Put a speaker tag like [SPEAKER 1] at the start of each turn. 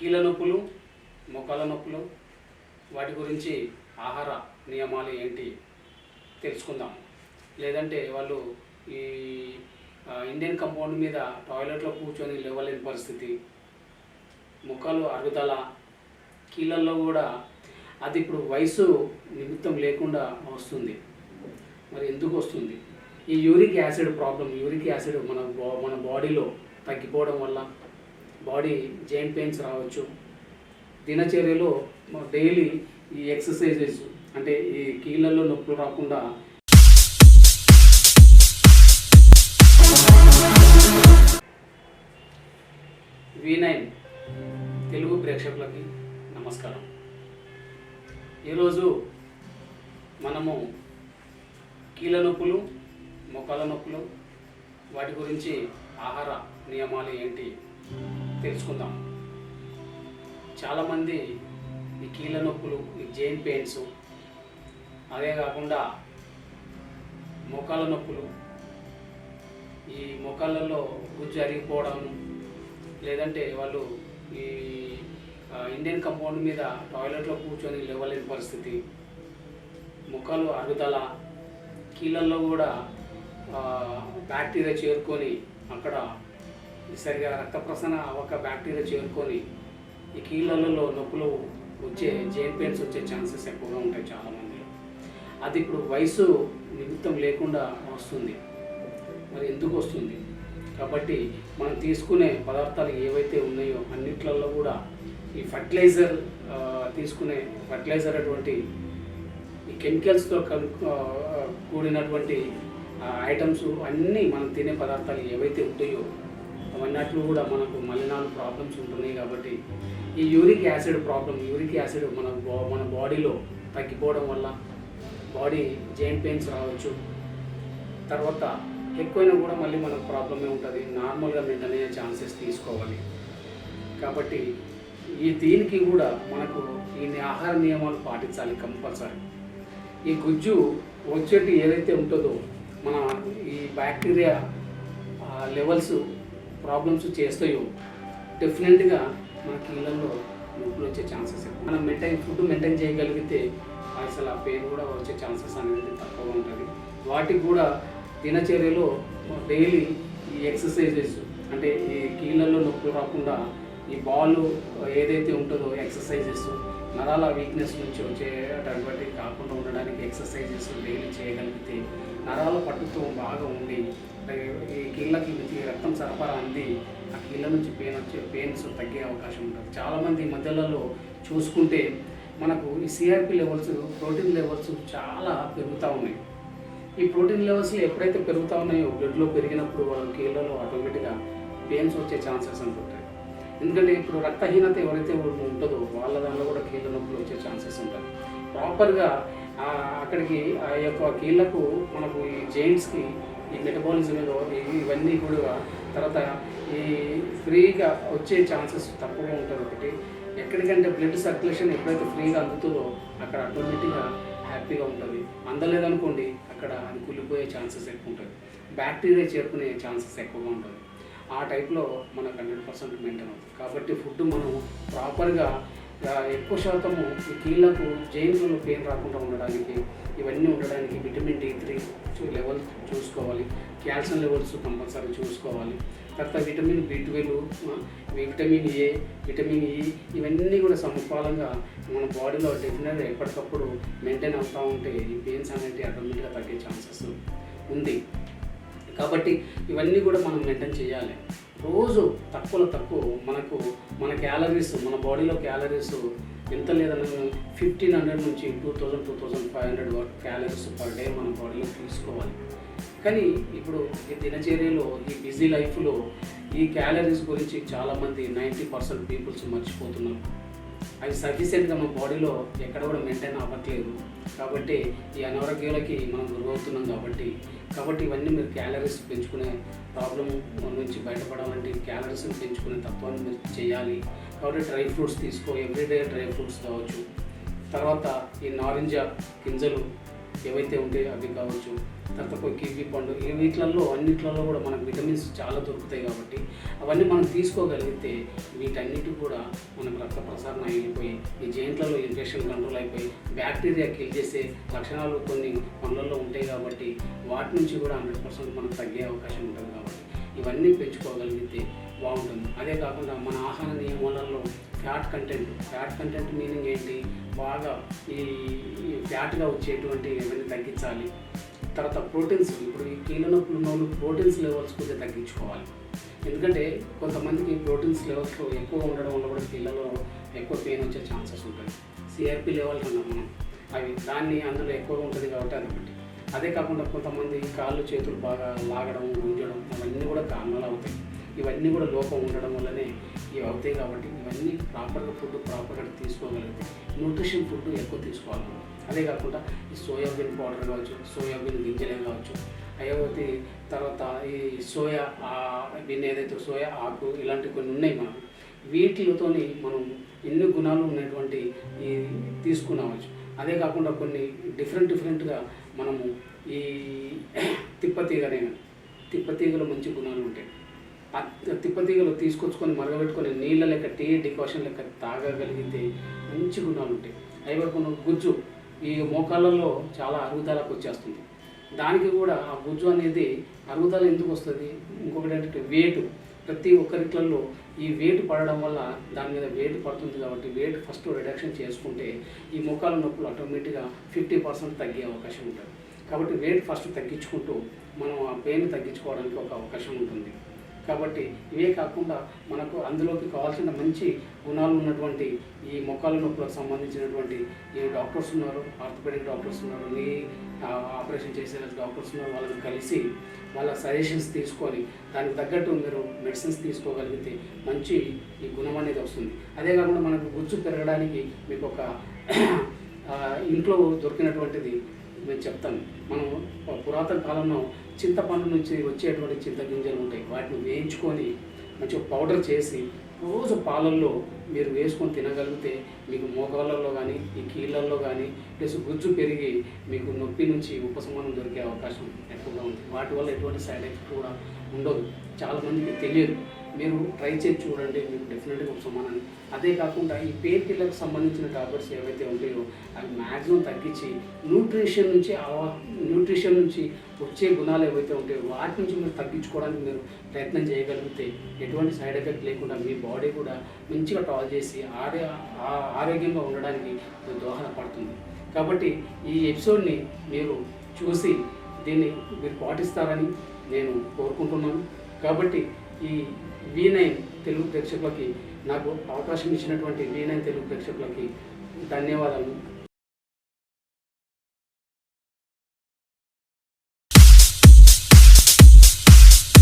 [SPEAKER 1] కీళ్ళ నొప్పులు మొక్కల నొప్పులు వాటి గురించి ఆహార నియమాలు ఏంటి తెలుసుకుందాం. లేదంటే వాళ్ళు ఈ ఇండియన్ కంపౌండ్ మీద టాయిలెట్లో కూర్చొని లేవలేని పరిస్థితి. ముఖాలు అరుగుదల కీళ్ళల్లో కూడా అది ఇప్పుడు వయసు నిమిత్తం లేకుండా వస్తుంది. మరి ఎందుకు వస్తుంది? ఈ uric acid problem uric acid మన బా మన బాడీలో తగ్గిపోవడం వల్ల బాడీ జాయింట్ పెయిన్స్ రావచ్చు. దినచర్యలో డైలీ ఈ ఎక్సర్సైజెస్ అంటే ఈ కీళ్ళల్లో నొప్పులు రాకుండా వి నైన్ తెలుగు ప్రేక్షకులకి నమస్కారం. ఈరోజు మనము కీళ్ళ నొప్పులు మొక్కల నొప్పులు వాటి గురించి ఆహార నియమాలు ఏంటి? తెలుసుకుందాం. చాలామంది ఈ కీళ్ళ నొప్పులు ఈ జైన్ పెయిన్స్ అదే కాకుండా మోకాళ్ళ నొప్పులు ఈ మోకాళ్ళల్లో గుజ్జు అరిగిపోవడం లేదంటే వాళ్ళు ఈ ఇండియన్ కంపౌండ్ మీద టాయిలెట్లో కూర్చొని లేవలేని పరిస్థితి ముఖాలు అరుగుదల కీళ్ళల్లో కూడా బ్యాక్టీరియా చేరుకొని అక్కడ సరిగా రక్త ప్రసరణ అవ్వక బ్యాక్టీరియా చేరుకొని ఈ కీళ్ళల్లో నొప్పులు వచ్చే జైన్ పెయిన్స్ వచ్చే ఛాన్సెస్ ఎక్కువగా ఉంటాయి చాలామందిలో అది ఇప్పుడు వయసు నిమిత్తం లేకుండా వస్తుంది. మరి ఎందుకు వస్తుంది? కాబట్టి మనం తీసుకునే పదార్థాలు ఏవైతే ఉన్నాయో అన్నిట్లలో కూడా ఈ ఫర్టిలైజర్ తీసుకునే ఫర్టిలైజర్ అటువంటి ఈ కెమికల్స్తో కూడినటువంటి ఐటమ్స్ అన్నీ మనం తినే పదార్థాలు ఏవైతే ఉంటాయో అవన్నట్లు కూడా మనకు మలినాలు ప్రాబ్లమ్స్ ఉంటున్నాయి కాబట్టి ఈ uric acid problem uric acid మన బా- మన బాడీలో తగ్గిపోవడం వల్ల బాడీ జాయింట్ పెయిన్స్ రావచ్చు. తర్వాత ఎక్కువైనా కూడా మళ్ళీ మనకు ప్రాబ్లమే ఉంటుంది. నార్మల్గా మెయింటైన్ ఛాన్సెస్ తీసుకోవాలి. కాబట్టి ఈ దీనికి కూడా మనకు ఈ ఆహార నియమాలు పాటించాలి కంపల్సరీ ఈ గుజ్జు వచ్చేటి ఏదైతే ఉంటుందో మన ఈ బ్యాక్టీరియా లెవెల్స్ ప్రాబ్లమ్స్ చేస్తాయో డెఫినెట్గా మన కీళ్ళల్లో నొప్పులు వచ్చే ఛాన్సెస్ ఎక్కువ. మనం మెయింటైన్ ఫుడ్ మెయింటైన్ చేయగలిగితే అసలు ఆ పెయిన్ కూడా వచ్చే ఛాన్సెస్ అనేది తక్కువగా ఉంటుంది వాటికి కూడా దినచర్యలో డైలీ ఈ ఎక్సర్సైజెస్ అంటే ఈ కీళ్ళల్లో నొప్పులు రాకుండా ఈ బాల్ ఏదైతే ఉంటుందో ఎక్సర్సైజెస్ నరాల వీక్నెస్ నుంచి వచ్చేటటువంటి కాకుండా ఉండడానికి ఎక్సర్సైజెస్ డైలీ చేయగలిగితే నరాల పట్టుతో బాగా ఉండి ఈ కీళ్ళకి నుంచి రక్తం సరఫరా అంది ఆ కీళ్ళ నుంచి పెయిన్ వచ్చే పెయిన్స్ తగ్గే అవకాశం ఉంటుంది. చాలామంది ఈ మధ్యలలో చూసుకుంటే మనకు ఈ సిఆర్పి లెవెల్స్ ప్రోటీన్ లెవెల్స్ చాలా పెరుగుతూ ఉన్నాయి. ఈ ప్రోటీన్ లెవెల్స్ ఎప్పుడైతే పెరుగుతూ ఉన్నాయో బ్లడ్లో పెరిగినప్పుడు వాళ్ళ కీళ్ళలో ఆటోమేటిక్గా పెయిన్స్ వచ్చే ఛాన్సెస్ అనుకుంటాయి ఎందుకంటే ఇప్పుడు రక్తహీనత ఎవరైతే ఉంటుందో వాళ్ళ దానిలో కూడా కీళ్ళ నొప్పులు వచ్చే ఛాన్సెస్ ఉంటాయి. ప్రాపర్గా అక్కడికి ఆ యొక్క కీళ్ళకు మనకు ఈ జెయింట్స్కి ఈ మెటబాలిజం ఇవన్నీ కూడా తర్వాత ఈ ఫ్రీగా వచ్చే ఛాన్సెస్ తక్కువగా ఉంటుంది ఒకటి ఎక్కడికంటే బ్లడ్ సర్క్యులేషన్ ఎప్పుడైతే ఫ్రీగా అందుతుందో అక్కడ ఆటోమేటిక్గా హ్యాపీగా ఉంటుంది. అందలేదనుకోండి అక్కడ అది కూలిపోయే ఛాన్సెస్ ఎక్కువ ఉంటుంది బ్యాక్టీరియా చేరుకునే ఛాన్సెస్ ఎక్కువగా ఉంటుంది ఆ టైప్లో మనకు హండ్రెడ్ పర్సెంట్ మెయింటైన్ అవుతుంది. కాబట్టి ఫుడ్ మనం ప్రాపర్గా ఎక్కువ శాతము ఈ కీళ్ళకు జైన్లు పెయిన్ రాకుండా ఉండడానికి ఇవన్నీ ఉండడానికి విటమిన్ డి త్రీ లెవెల్ చూసుకోవాలి. క్యాల్షియం లెవెల్స్ కంపల్సరీ చూసుకోవాలి. తర్వాత vitamin B twelve vitamin A vitamin E ఇవన్నీ కూడా సమపాలంగా మన బాడీలో డెఫినెట్గా ఎప్పటికప్పుడు మెయింటైన్ అవుతూ ఉంటే ఈ పెయిన్స్ అనేవి ఆటోమేటిక్గా తగ్గే ఛాన్సెస్ ఉంది. కాబట్టి ఇవన్నీ కూడా మనం మెయింటైన్ చేయాలి. రోజు తక్కువలో తక్కువ మనకు మన క్యాలరీస్ మన బాడీలో క్యాలరీస్ ఎంత లేదన్నా ఫిఫ్టీన్ హండ్రెడ్ నుంచి two thousand two thousand five hundred వరకు క్యాలరీస్ పర్ డే మన బాడీలో తీసుకోవాలి. కానీ ఇప్పుడు ఈ దినచర్యలో ఈ బిజీ లైఫ్లో ఈ క్యాలరీస్ గురించి చాలామంది నైంటీ పర్సెంట్ పీపుల్స్ మర్చిపోతున్నారు. అవి సఫిషియెంట్గా మన బాడీలో ఎక్కడ కూడా మెయింటైన్ అవ్వట్లేదు. కాబట్టి ఈ అనారోగ్యాలకి మనం గురవుతున్నాం కాబట్టి కాబట్టి ఇవన్నీ మీరు క్యాలరీస్ పెంచుకునే ప్రాబ్లం నుంచి బయటపడాలంటే క్యాలరీస్ పెంచుకునే తత్వాన్ని మీరు చేయాలి. కాబట్టి డ్రై ఫ్రూట్స్ తీసుకో ఎవ్రీడే డ్రై ఫ్రూట్స్ కావచ్చు. తర్వాత ఈ నారింజ గింజలు ఏవైతే ఉంటాయో అవి కావచ్చు. తర్వాత కివీ కివి పండు ఈ వీటిలలో అన్నిట్లలో కూడా మనకు విటమిన్స్ చాలా దొరుకుతాయి కాబట్టి అవన్నీ మనం తీసుకోగలిగితే వీటన్నిటి కూడా మనకు రక్త ప్రసారణ అయిపోయి ఈ జైంట్లలో ఇన్ఫెక్షన్ కంట్రోల్ అయిపోయి బ్యాక్టీరియా కిల్ చేసే లక్షణాలు కొన్ని మనలో వాటి నుంచి కూడా హండ్రెడ్ పర్సెంట్ మనకు తగ్గే అవకాశం ఉంటుంది కాబట్టి ఇవన్నీ పెంచుకోగలిగితే బాగుంటుంది. అదే కాకుండా మన ఆహార నియమాలలో fat content fat content meaning ఏంటి? బాగా ఈ ఫ్యాట్గా వచ్చేటువంటి ఏమైనా తగ్గించాలి. తర్వాత ప్రోటీన్స్ ఇప్పుడు ఈ కీళ్ళ నొప్పులు ఉన్న వాళ్ళు ప్రోటీన్స్ లెవెల్స్ కొద్దిగా తగ్గించుకోవాలి. ఎందుకంటే కొంతమందికి ప్రోటీన్స్ లెవెల్స్ ఎక్కువ ఉండడం వల్ల కూడా కీళ్ళలో ఎక్కువ పెయిన్ వచ్చే ఛాన్సెస్ ఉంటాయి. సిఆర్పి లెవెల్స్ అన్నాం మనం. అవి దాన్ని అందులో ఎక్కువగా ఉంటుంది కాబట్టి అది ఒకటి. అదే కాకుండా కొంతమంది కాళ్ళు చేతులు బాగా లాగడం గుంజడం అవన్నీ కూడా కారణాలు అవుతాయి. ఇవన్నీ కూడా లోపం ఉండడం వల్లనే ఇవి అవుతాయి కాబట్టి ఇవన్నీ ప్రాపర్గా ఫుడ్ ప్రాపర్గా తీసుకోగలిగితే న్యూట్రిషన్ ఫుడ్ ఎక్కువ తీసుకోవాలి. అదే కాకుండా ఈ సోయాబీన్ పౌడర్ కావచ్చు సోయాబీన్ గింజలే కావచ్చు అయోవతి తర్వాత ఈ సోయా ఆ దీన్ని ఏదైతే సోయా ఆకు ఇలాంటి కొన్ని ఉన్నాయి మనం వీటితోని మనం ఎన్ని గుణాలు ఉన్నటువంటి ఈ తీసుకున్నావచ్చు అదే కాకుండా కొన్ని డిఫరెంట్ డిఫరెంట్గా మనము ఈ తిప్పతీగనే తిప్పతీగలో మంచి గుణాలు ఉంటాయి. ఆ తిప్పతీగలు తీసుకొచ్చుకొని మరగబెట్టుకొని నీళ్ళ లెక్క టీ డికాషన్ లెక్క తాగగలిగితే మంచి గుణాలు ఉంటాయి. అవి కాకుండా గుజ్జు ఈ మోకాళ్ళలో చాలా అరుగుదలకు వచ్చేస్తుంది. దానికి కూడా ఆ గుజ్జు అనేది అరుగుదల ఎందుకు వస్తుంది? ఇంకొకటి ఏంటంటే వేటు ప్రతి ఒక్కరిట్లలో ఈ వెయిట్ పడడం వల్ల దాని మీద వెయిట్ పడుతుంది కాబట్టి వెయిట్ ఫస్ట్ రిడక్షన్ చేసుకుంటే ఈ ముఖాల నొప్పులు ఆటోమేటిక్గా ఫిఫ్టీ పర్సెంట్ తగ్గే అవకాశం ఉంటుంది. కాబట్టి వెయిట్ ఫస్ట్ తగ్గించుకుంటూ మనం ఆ పెయిన్ తగ్గించుకోవడానికి ఒక అవకాశం ఉంటుంది. కాబట్టి ఇవే కాకుండా మనకు అందులోకి కావాల్సిన మంచి గుణాలు ఉన్నటువంటి ఈ మొక్కల నొప్పులకు సంబంధించినటువంటి ఈ డాక్టర్స్ ఉన్నారు ఆర్థోపెడిక్ డాక్టర్స్ ఉన్నారు నీ ఆపరేషన్ చేసే డాక్టర్స్ ఉన్నారు వాళ్ళని కలిసి వాళ్ళ సజెషన్స్ తీసుకొని దానికి తగ్గట్టు మీరు మెడిసిన్స్ తీసుకోగలిగితే మంచి ఈ గుణం అనేది వస్తుంది. అదే కాకుండా మనకు గుచ్చు పెరగడానికి మీకు ఒక ఇంట్లో దొరికినటువంటిది నేను చెప్తాను. మనం పురాతన కాలంలో చింతపండు నుంచి వచ్చేటువంటి చింతగింజలు ఉంటాయి. వాటిని వేయించుకొని మంచిగా పౌడర్ చేసి రోజు పాలల్లో మీరు వేసుకొని తినగలిగితే మీకు మోకాళ్ళల్లో కానీ ఈ కీళ్ళల్లో కానీ ప్లస్ గుజ్జు పెరిగి మీకు నొప్పి నుంచి ఉపశమనం దొరికే అవకాశం ఎక్కువగా ఉంది. వాటి వల్ల ఎటువంటి సైడ్ ఎఫెక్ట్ కూడా ఉండదు. చాలామందికి తెలియదు. మీరు ట్రై చేసి చూడండి మీకు డెఫినెట్గా ఉపశమనాన్ని. అదే కాకుండా ఈ పెయిన్ కిల్లర్కి సంబంధించిన టాబ్లెట్స్ ఏవైతే ఉంటాయో అవి మ్యాక్సిమం తగ్గించి న్యూట్రిషన్ నుంచి న్యూట్రిషన్ నుంచి వచ్చే గుణాలు ఏవైతే ఉంటాయో వాటి నుంచి మీరు తగ్గించుకోవడానికి మీరు ప్రయత్నం చేయగలిగితే ఎటువంటి సైడ్ ఎఫెక్ట్ లేకుండా మీ బాడీ కూడా మంచిగా బాగు చేసి ఆరే ఆరోగ్యంగా ఉండడానికి దోహదపడుతుంది కాబట్టి ఈ ఎపిసోడ్ని మీరు చూసి దీన్ని మీరు పాటిస్తారని నేను కోరుకుంటున్నాను. కాబట్టి ఈ వి నైన్ తెలుగు ప్రేక్షకులకి నాకు అవకాశం ఇచ్చినటువంటి వి నైన్ తెలుగు ప్రేక్షకులకి ధన్యవాదాలు.